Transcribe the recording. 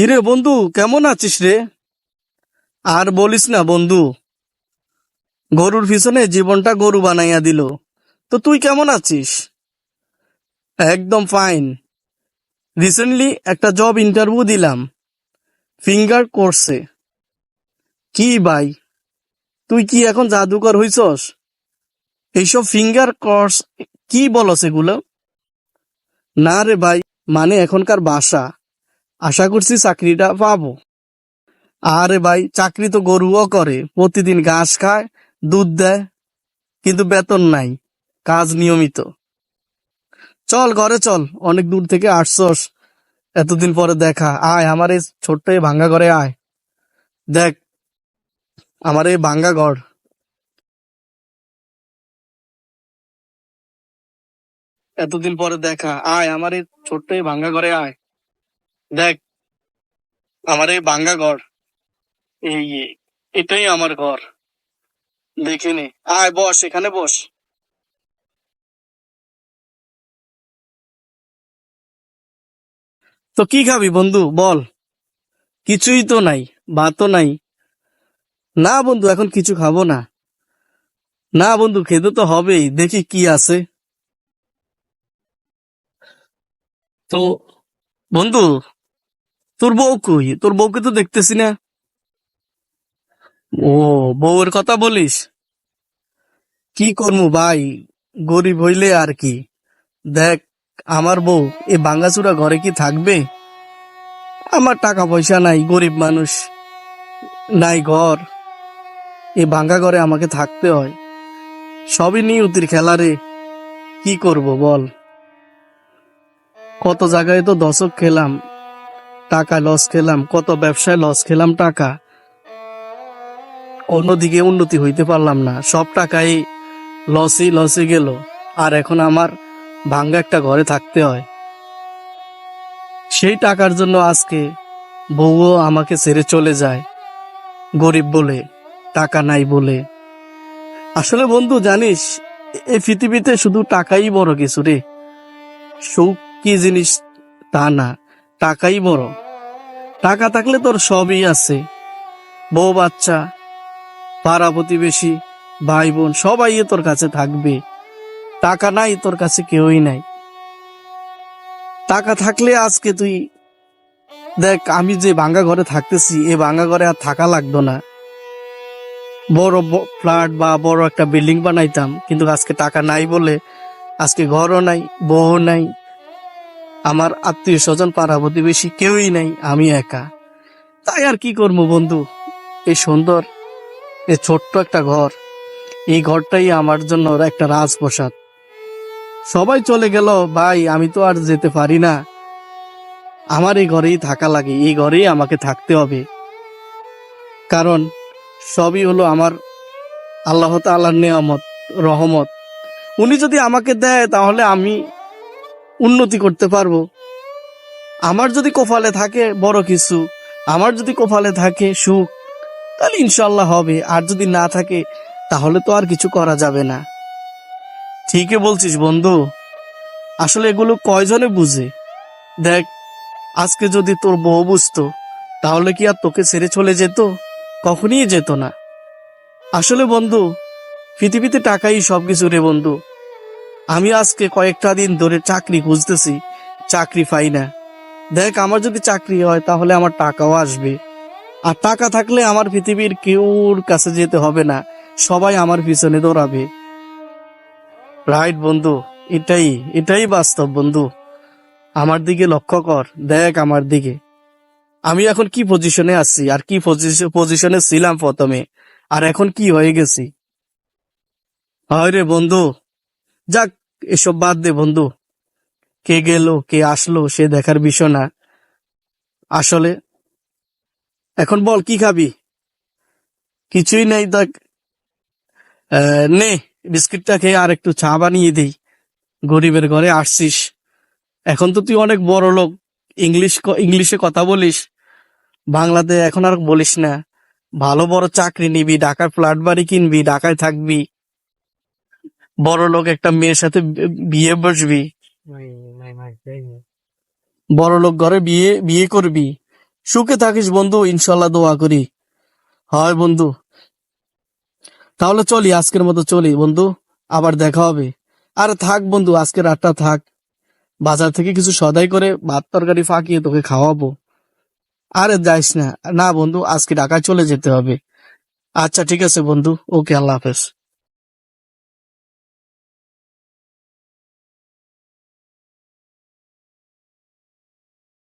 কিরে বন্ধু, কেমন আছিস রে? আর বলিস না বন্ধু, গরুর পিছনে জীবনটা গরু বানাইয়া দিল। তো তুই কেমন আছিস? একদম ফাইন রিসেন্টলি একটা জব ইন্টারভিউ দিলাম। ফিঙ্গার কোর্সে কি ভাই, তুই কি এখন জাদুকর হইছস? এইসব ফিঙ্গার কোর্স কি বলস এগুলো? না রে ভাই মানে এখনকার বাসা। আশা করছি চাকরিটা পাবো। আরে ভাই, চাকরি তো গরুও করে, প্রতিদিন ঘাস খায়, দুধ দেয়, কিন্তু বেতন নাই, কাজ নিয়মিত। চল, ঘরে চল, অনেক দূর থেকে আসছস, এতদিন পরে দেখা, আয় আমার এই ছোট্ট এই ভাঙ্গা ঘরে আয়। দেখ, আমার এই ভাঙ্গা ঘর। এতদিন পরে দেখা, আয় আমার এই ছোট্ট এই ভাঙ্গা ঘরে আয়। দেখ, আমার এই বাঙ্গা ঘর, এই এই- এটাই আমার ঘর। দেখে নে। আয়, বস, এখানে বস। তো কি খাবি বন্ধু? বল। কিছুই তো নাই, ভাতও নাই। না বন্ধু, এখন কিছু খাব না। না বন্ধু, খেতে তো হবেই, দেখি কি আছে। তো বন্ধু তোর বউ কই? তোর বউকে তো দেখতেছি না। ও, বউয়ের কথা বলিস? কি করব ভাই? গরিব হইলে আর কি। দেখ, আমার বউ এ বাঙ্গাচুরা ঘরে কি থাকবে? আমার টাকা পয়সা নাই, গরিব মানুষ। নাই ঘর। এ ভাঙ্গা ঘরে আমাকে থাকতে হয়। সবই নিয়তির খেলা রে। কি করব বল? কত জায়গায় তো দশক খেলাম। টাকা লস খেলাম, কত ব্যবসায় লস খেলাম টাকা। অন্যদিকে উন্নতি হইতে পারলাম না, সব টাকাই লসই লসে গেল। আর এখন আমার ভাঙ্গা একটা ঘরে থাকতে হয়। সেই টাকার জন্য আজকে বউও আমাকে ছেড়ে চলে যায়, গরিব বলে, টাকা নাই বলে। আসলে বন্ধু, জানিস এই পৃথিবীতে শুধু টাকাই বড় কিছু রে। সুখ কি জিনিস তা না, টাকাই বড়। টাকা থাকলে তোর সবই আছে। বউ, বাচ্চা, পাড়া প্রতিবেশী ভাই বোন সবাই তোর কাছে থাকবে। টাকা নাই, তোর কাছে কেউই নাই। টাকা থাকলে আজকে তুই দেখ, আমি যে ভাঙ্গা ঘরে থাকতেছি, এ ভাঙ্গা ঘরে আর থাকা লাগতো না। বড় ফ্ল্যাট বা বড় একটা বিল্ডিং বানাইতাম, কিন্তু আজকে টাকা নাই বলে, আজকে ঘরও নাই বউ নাই আমার আত্মীয় স্বজন পাড়া প্রতিবেশী কেউই নাই, আমি একা। তাই আর কি করব বন্ধু? এই সুন্দর, এই ছোট্ট একটা ঘর, এই ঘরটাই আমার জন্য একটা রাজপ্রসাদ। সবাই চলে গেল, ভাই, আমি তো আর যেতে পারি না। আমার এই ঘরেই থাকা লাগে, এই ঘরেই আমাকে থাকতে হবে। কারণ সবই হলো আমার আল্লাহ তাল্লাহর নেয়ামত, রহমত। উনি যদি আমাকে দেয়, তাহলে আমি উন্নতি করতে পারব। আমার যদি কপালে থাকে বড় কিছু, আমার যদি কপালে থাকে সুখ, তাহলে ইনশাল্লাহ হবে। আর যদি না থাকে, তাহলে তো আর কিছু করা যাবে না। ঠিকই বলছিস বন্ধু। আসলে এগুলো কয়জনে বুঝে? দেখ, আজকে যদি তোর বউ বুঝতো, তাহলে কি আর তোকে ছেড়ে চলে যেত? কখনই যেত না। আসলে বন্ধু, পৃথিবীতে টাকাই সবকিছু রে বন্ধু। আমি আজকে কয়েকটা দিন ধরে চাকরি খুঁজতেছি, চাকরি পাই না। দেখ, আমার যদি চাকরি হয়, তাহলে আমার টাকাও আসবে। আর টাকা থাকলে আমার পৃথিবীর কেউর কাছে যেতে হবে না, সবাই আমার পিছনে দৌড়াবে। রাইট বন্ধু, এটাই এটাই বাস্তব, বন্ধু। আমার দিকে লক্ষ্য কর, দেখ আমার দিকে। আমি এখন কি পজিশনে আছি, আর কি পজিশনে ছিলাম প্রথমে, আর এখন কি হয়ে গেছি? হয় রে, বন্ধু। যাক এসব বাদ দে বন্ধু। কে গেল, কে আসলো, সে দেখার বিষয় না। আসলে, এখন বল, কি খাবি? কিছুই নেই, দেখ। নে, বিস্কিটটা খেয়ে আর একটু চা বানিয়ে দিই। গরিবের ঘরে আসছিস। এখন তো তুই অনেক বড় লোক। ইংলিশ ইংলিশে কথা বলিস। বাংলাতে এখন আর বলিস না। ভালো বড় চাকরি নিবি ঢাকায় ফ্ল্যাট বাড়ি কিনবি, ঢাকায় থাকবি। বড় লোক একটা মেয়ের সাথে বিয়ে বসবি। বড় লোক ঘরে বিয়ে বিয়ে করবি। সুখে থাকিস বন্ধু ইনশাল্লাহ দোয়া করি। হয় বন্ধু। তাহলে চলি আজকের মতো চলি বন্ধু। আবার দেখা হবে। আরে থাক বন্ধু আজকে রাতটা থাক। বাজার থেকে কিছু সদাই করে ভাত তরকারি ফাঁকিয়ে তোকে খাওয়াবো। আরে যাইস না। না বন্ধু আজকে ঢাকায় চলে যেতে হবে। আচ্ছা ঠিক আছে বন্ধু। ওকে আল্লাহ হাফেজ।